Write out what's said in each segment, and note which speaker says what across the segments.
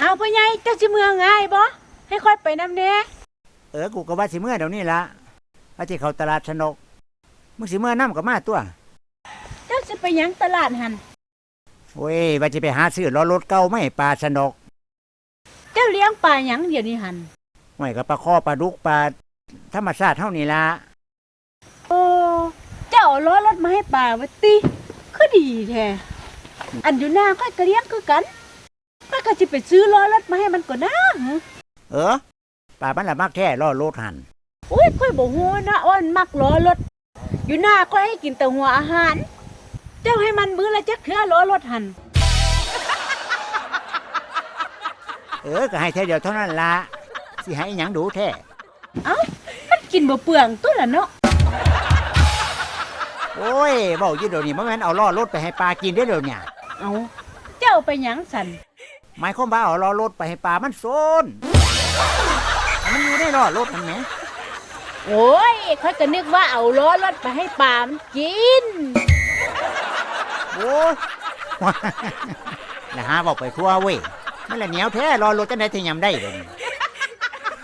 Speaker 1: เอาพ่อใหญ่เจ้าสิเมืองง่ายบ่ให้ค่อยไปนำแน่
Speaker 2: เออกูก็ว่าสิเมื่อเดี๋ยวนี้ละว่าสิเข้าตลาดชนกมึงสิเมื่อน้ำกับมาตัว
Speaker 1: เจ้าสิไปหยังตลาดหัน
Speaker 2: โอ้ยว่าจะไปหาซื้อล้อรถเก่าไม่ปลาชนก
Speaker 1: เจ้าเลี้ยงปลาหยังเดี๋ยวนี้หัน
Speaker 2: ไว้กับปลาข้อปลาดุกปลาธรรมชาติเท่านี้ละ
Speaker 1: โอ้เจ้าเอาล้อรถมาให้ปลาไว้ติคือดีแท้อันอยู่หน้าค่อยก็เลี้ยงคือกันค่อย ก็สิไปซื้อล้อรถมาให้มันก่อนนะ
Speaker 2: เออปลามันละมักแท้ล้อรถหัน
Speaker 1: อุ้ยค่อยบ่ฮู้นะว่ามันมักล้อรถ อยู่หน้าค่อยให้กินแต่หัวอาหาร เจ้าให้มันมื้อละจักเทื่อล้อรถหัน
Speaker 2: เออก็ให้แท้เดียวเท่านั้นละสิให้หยังดูแท้
Speaker 1: เอ้ามันกินบ่เปลืองตัวละเนาะ
Speaker 2: โอ้ยเบ้าอยี่เดี๋ยวนี้มันแม่นเอาล้อรถไปให้ปลากินได้อเดี๋ยวเนี่ย
Speaker 1: เอาเจ้าไปหยังสัน
Speaker 2: หมายความว่าเอาล้อรถไปให้ปลามันโซนมันอยู่ในล้อรถมันไหม
Speaker 1: โอ้ยเขาก็นึกว่าเอาล้อรถไปให้ปลามันกิน
Speaker 2: โอ้ยนะฮะบอกไปทั่วเว้ยมันละเหนียวแท้ล้อรถจะได้ที่ยำได้เลย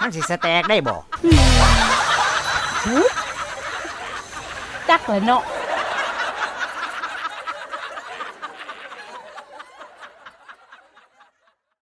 Speaker 2: มันสิสแตกได้บ่
Speaker 1: จักเลยเนาะ